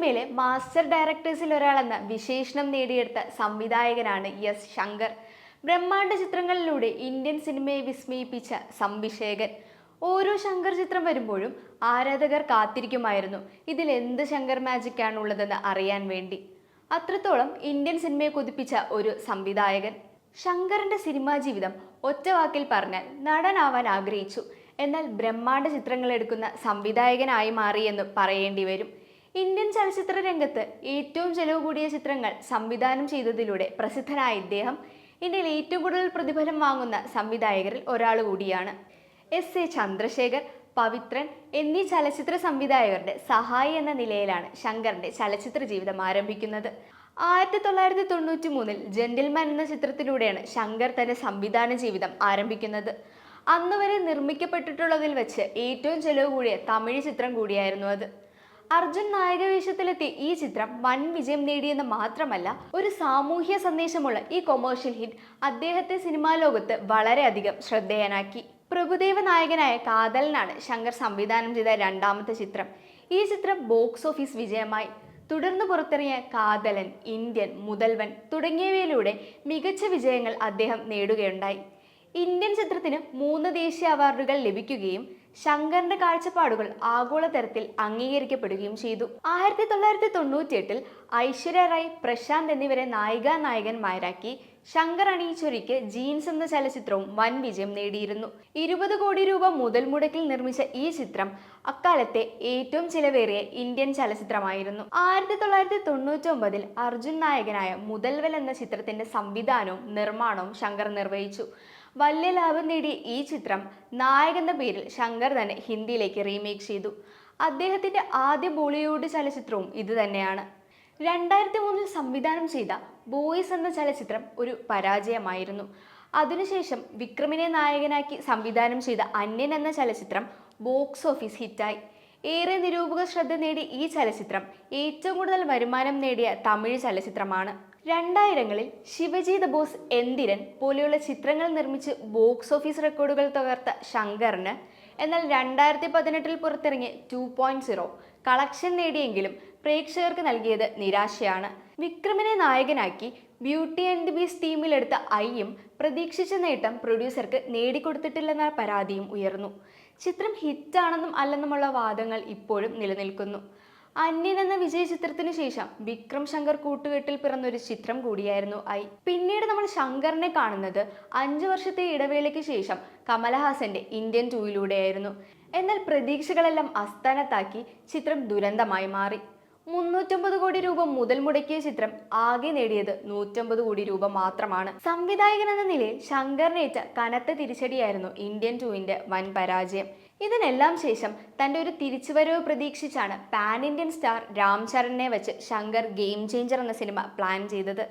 സിനിമയിലെ മാസ്റ്റർ ഡയറക്ടേഴ്സിൽ ഒരാളെന്ന വിശേഷണം നേടിയെടുത്ത സംവിധായകനാണ് എസ് ശങ്കർ. ബ്രഹ്മാണ്ഡ ചിത്രങ്ങളിലൂടെ ഇന്ത്യൻ സിനിമയെ വിസ്മയിപ്പിച്ച സംവിഷേകൻ. ഓരോ ശങ്കർ ചിത്രം വരുമ്പോഴും ആരാധകർ കാത്തിരിക്കുമായിരുന്നു. ഇതിൽ എന്ത് ശങ്കർ മാജിക് ഉള്ളതെന്ന് അറിയാൻ വേണ്ടി. അത്രത്തോളം ഇന്ത്യൻ സിനിമയെ കൊതിപ്പിച്ച ഒരു സംവിധായകൻ. ശങ്കറിന്റെ സിനിമാ ജീവിതം ഒറ്റവാക്കിൽ പറഞ്ഞാൽ നടനാവാൻ ആഗ്രഹിച്ചു. എന്നാൽ ബ്രഹ്മാണ്ഡ ചിത്രങ്ങൾ എടുക്കുന്ന സംവിധായകനായി മാറിയെന്ന് പറയേണ്ടി വരും. ഇന്ത്യൻ ചലച്ചിത്ര രംഗത്ത് ഏറ്റവും ചെലവ് കൂടിയ ചിത്രങ്ങൾ സംവിധാനം ചെയ്തതിലൂടെ പ്രസിദ്ധനായ ഇദ്ദേഹം ഇന്ത്യയിൽ ഏറ്റവും കൂടുതൽ പ്രതിഫലം വാങ്ങുന്ന സംവിധായകരിൽ ഒരാൾ കൂടിയാണ്. എസ്. എ. ചന്ദ്രശേഖർ പവിത്രൻ എന്നീ ചലച്ചിത്ര സംവിധായകരുടെ സഹായി എന്ന നിലയിലാണ് ശങ്കറിന്റെ ചലച്ചിത്ര ജീവിതം ആരംഭിക്കുന്നത്. ആയിരത്തി തൊള്ളായിരത്തി തൊണ്ണൂറ്റി മൂന്നിൽ ജെന്റിൽമാൻ എന്ന ചിത്രത്തിലൂടെയാണ് ശങ്കർ തന്റെ സംവിധാന ജീവിതം ആരംഭിക്കുന്നത്. അന്നുവരെ നിർമ്മിക്കപ്പെട്ടിട്ടുള്ളതിൽ വെച്ച് ഏറ്റവും ചെലവ് കൂടിയ തമിഴ് ചിത്രം കൂടിയായിരുന്നു അത്. അർജുൻ നായക വേഷത്തിലെത്തി ഈ ചിത്രം വൻ വിജയം നേടിയെന്ന് മാത്രമല്ല ഒരു സാമൂഹ്യ സന്ദേശമുള്ള ഈ കൊമേഴ്ഷ്യൽ ഹിറ്റ് അദ്ദേഹത്തെ സിനിമാ ലോകത്ത് വളരെയധികം ശ്രദ്ധേയനാക്കി. പ്രഭുദേവ നായകനായ കാതലിനാണ് ശങ്കർ സംവിധാനം ചെയ്ത രണ്ടാമത്തെ ചിത്രം. ഈ ചിത്രം ബോക്സ് ഓഫീസ് വിജയമായി. തുടർന്ന് പുറത്തിറങ്ങിയ കാതലൻ ഇന്ത്യൻ മുതൽവൻ തുടങ്ങിയവയിലൂടെ മികച്ച വിജയങ്ങൾ അദ്ദേഹം നേടുകയുണ്ടായി. ഇന്ത്യൻ ചിത്രത്തിന് മൂന്ന് ദേശീയ അവാർഡുകൾ ലഭിക്കുകയും ശങ്കറിന്റെ കാഴ്ചപ്പാടുകൾ ആഗോളതലത്തിൽ അംഗീകരിക്കപ്പെടുകയും ചെയ്തു. ആയിരത്തി തൊള്ളായിരത്തി തൊണ്ണൂറ്റി എട്ടിൽ ഐശ്വര്യ റായ് പ്രശാന്ത് എന്നിവരെ നായികാ നായകന്മാരാക്കി ശങ്കർ അണിയിച്ചൊരിക്ക് ജീൻസ് എന്ന ചലച്ചിത്രവും വൻ വിജയം നേടിയിരുന്നു. ഇരുപത് കോടി രൂപ മുതൽ മുടക്കിൽ നിർമ്മിച്ച ഈ ചിത്രം അക്കാലത്തെ ഏറ്റവും ചിലവേറിയ ഇന്ത്യൻ ചലച്ചിത്രമായിരുന്നു. ആയിരത്തി തൊള്ളായിരത്തി തൊണ്ണൂറ്റി ഒമ്പതിൽ അർജുൻ നായകനായ മുതൽവൽ എന്ന ചിത്രത്തിന്റെ സംവിധാനവും നിർമ്മാണവും ശങ്കർ നിർവഹിച്ചു. വലിയ ലാഭം നേടിയ ഈ ചിത്രം നായകന്റെ പേരിൽ ശങ്കർ തന്നെ ഹിന്ദിയിലേക്ക് റീമേക്ക് ചെയ്തു. അദ്ദേഹത്തിന്റെ ആദ്യ ബോളിവുഡ് ചലച്ചിത്രവും ഇതുതന്നെയാണ് രണ്ടായിരത്തി മൂന്നിൽ സംവിധാനം ചെയ്ത ബോയ്സ് എന്ന ചലച്ചിത്രം ഒരു പരാജയമായിരുന്നു. അതിനുശേഷം വിക്രമിനെ നായകനാക്കി സംവിധാനം ചെയ്ത അന്യൻ എന്ന ചലച്ചിത്രം ബോക്സ് ഓഫീസ് ഹിറ്റായി. ഏറെ നിരൂപക ശ്രദ്ധ നേടിയ ഈ ചലച്ചിത്രം ഏറ്റവും കൂടുതൽ വരുമാനം നേടിയ തമിഴ് ചലച്ചിത്രമാണ്. രണ്ടായിരങ്ങളിൽ ശിവജി ദ ബോസ് എന്തിരൻ പോലെയുള്ള ചിത്രങ്ങൾ നിർമ്മിച്ച് ബോക്സ് ഓഫീസ് റെക്കോർഡുകൾ തകർത്ത ശങ്കറിന് എന്നാൽ രണ്ടായിരത്തി പതിനെട്ടിൽ പുറത്തിറങ്ങിയ ടു പോയിന്റ് സീറോ കളക്ഷൻ നേടിയെങ്കിലും പ്രേക്ഷകർക്ക് നൽകിയത് നിരാശയാണ്. വിക്രമിനെ നായകനാക്കി ബ്യൂട്ടി ആൻഡ് ദി ബീസ് ടീമിലെടുത്ത ഐയും പ്രതീക്ഷിച്ച നേട്ടം പ്രൊഡ്യൂസർക്ക് നേടിക്കൊടുത്തിട്ടില്ലെന്ന പരാതിയും ഉയർന്നു. ചിത്രം ഹിറ്റാണെന്നും അല്ലെന്നുമുള്ള വാദങ്ങൾ ഇപ്പോഴും നിലനിൽക്കുന്നു. അന്യൻ എന്ന വിജയ ചിത്രത്തിന് ശേഷം വിക്രം ശങ്കർ കൂട്ടുകെട്ടിൽ പിറന്നൊരു ചിത്രം കൂടിയായിരുന്നു ഐ. പിന്നീട് നമ്മൾ ശങ്കറിനെ കാണുന്നത് അഞ്ചു വർഷത്തെ ഇടവേളയ്ക്ക് ശേഷം കമലഹാസന്റെ ഇന്ത്യൻ ടൂയിലൂടെയായിരുന്നു. എന്നാൽ പ്രതീക്ഷകളെല്ലാം അസ്ഥാനത്താക്കി ചിത്രം ദുരന്തമായി മാറി. മുന്നൂറ്റമ്പത് കോടി രൂപ മുതൽ മുടക്കിയ ചിത്രം ആകെ നേടിയത് നൂറ്റമ്പത് കോടി രൂപ മാത്രമാണ്. സംവിധായകൻ എന്ന നിലയിൽ ശങ്കറിനേറ്റ കനത്ത തിരിച്ചടിയായിരുന്നു ഇന്ത്യൻ ടൂവിന്റെ വൻ പരാജയം. ഇതിനെല്ലാം ശേഷം തന്റെ ഒരു തിരിച്ചുവരവ് പ്രതീക്ഷിച്ചാണ് പാൻ ഇന്ത്യൻ സ്റ്റാർ രാം ചരണിനെ വെച്ച് ശങ്കർ ഗെയിം ചേഞ്ചർ എന്ന സിനിമ പ്ലാൻ ചെയ്തത്.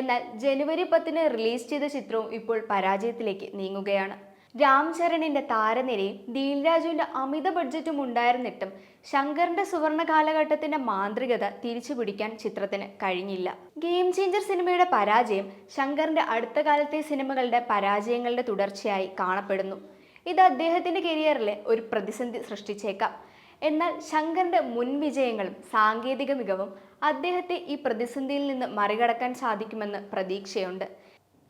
എന്നാൽ ജനുവരി പത്തിന് റിലീസ് ചെയ്ത ചിത്രവും ഇപ്പോൾ പരാജയത്തിലേക്ക് നീങ്ങുകയാണ്. രാം ചരണിന്റെ താരനിരയും ദീൽരാജുവിന്റെ അമിത ബഡ്ജറ്റും ഉണ്ടായിരുന്നിട്ടും ശങ്കറിന്റെ സുവർണ കാലഘട്ടത്തിന്റെ മാന്ത്രികത തിരിച്ചു പിടിക്കാൻ ചിത്രത്തിന് കഴിഞ്ഞില്ല. ഗെയിം ചേഞ്ചർ സിനിമയുടെ പരാജയം ശങ്കറിന്റെ അടുത്ത കാലത്തെ സിനിമകളുടെ പരാജയങ്ങളുടെ തുടർച്ചയായി കാണപ്പെടുന്നു. ഇത് അദ്ദേഹത്തിന്റെ കരിയറിലെ ഒരു പ്രതിസന്ധി സൃഷ്ടിച്ചേക്കാം. എന്നാൽ ശങ്കറിന്റെ മുൻ വിജയങ്ങളും സാങ്കേതിക മികവും അദ്ദേഹത്തെ ഈ പ്രതിസന്ധിയിൽ നിന്ന് മറികടക്കാൻ സാധിക്കുമെന്ന് പ്രതീക്ഷയുണ്ട്.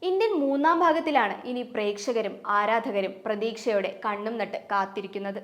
ഇന്ത്യൻ മൂന്നാം ഭാഗത്തിലാണ് ഇനി പ്രേക്ഷകരും ആരാധകരും പ്രതീക്ഷയോടെ കണ്ണും നട്ട് കാത്തിരിക്കുന്നത്.